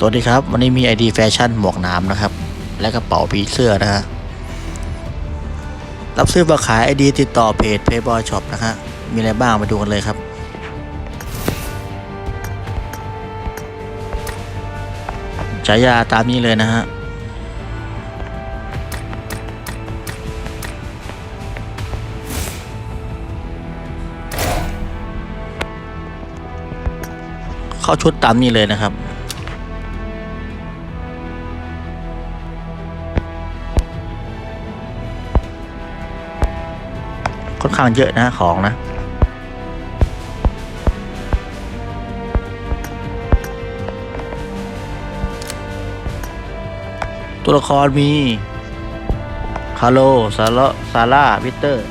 สวัสดีครับ วันนี้มีไอดีแฟชั่นหมวกนามนะครับ และกระเป๋าผีเสื้อนะฮะรับซื้อมาขายไอดีติดต่อเพจ Payboy Shop นะฮะมีอะไรบ้างมาดูกันเลยครับ ฉายาตามนี้เลยนะฮะเข้าชุดตามนี้เลยนะครับ ค่อนข้างเยอะนะของนะตัวละครมี คาโล ซาโลซาร่าวิเตอร์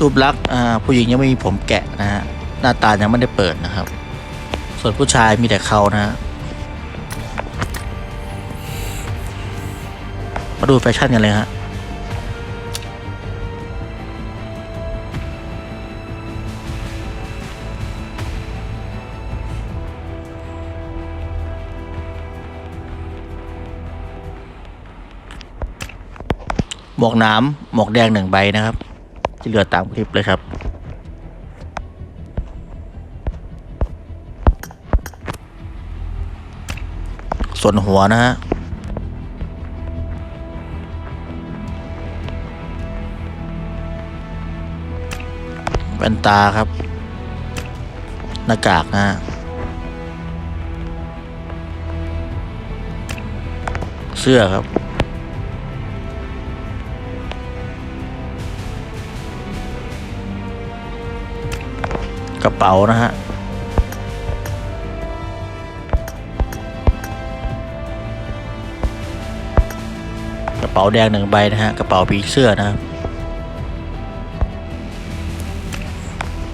รูปลักษณ์ผู้หญิงยังไม่มีผมแกะนะฮะ หน้าตายังไม่ได้เปิดนะครับ ส่วนผู้ชายมีแต่เขานะฮะ มาดูแฟชั่นกันเลยฮะหมวกน้ำหมวกแดงหนึ่งใบนะครับ ที่เหลือตามคลิปเลยครับ ส่วนหัวนะฮะ แว่นตาครับ หน้ากากนะฮะเสื้อครับ กระเป๋านะฮะกระเป๋าแดงหนึ่งใบนะฮะ กระเป๋าผีเสื้อนะครับ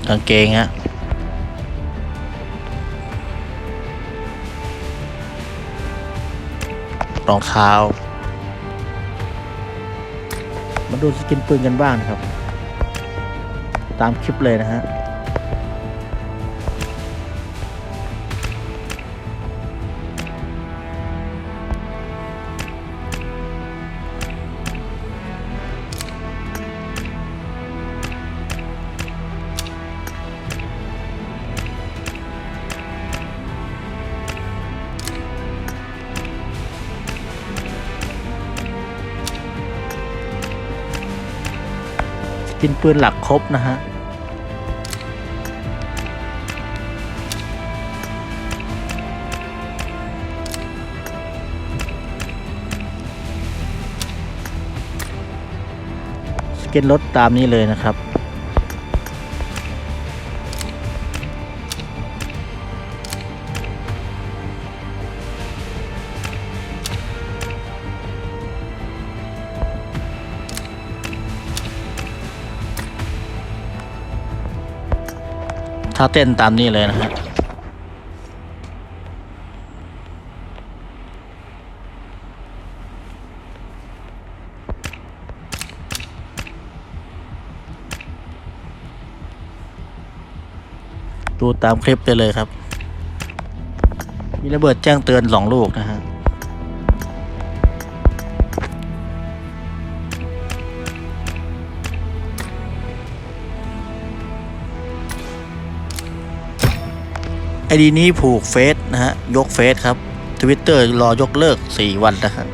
กางเกงฮะรองเท้า มาดูสกินปืนกันบ้างนะครับ ตามคลิปเลยนะฮะ กินปืนหลักครบนะฮะสเก็ตรถตามนี้เลยนะครับ ถ้าเต้นตามนี้เลยนะฮะดูตามคลิปได้เลยครับ มีระเบิดแจ้งเตือนสองลูกนะฮะ ดีนี้ผูกเฟซนะฮะยกเฟซครับทวิตเตอร์รอยกเลิก 4 วันนะครับ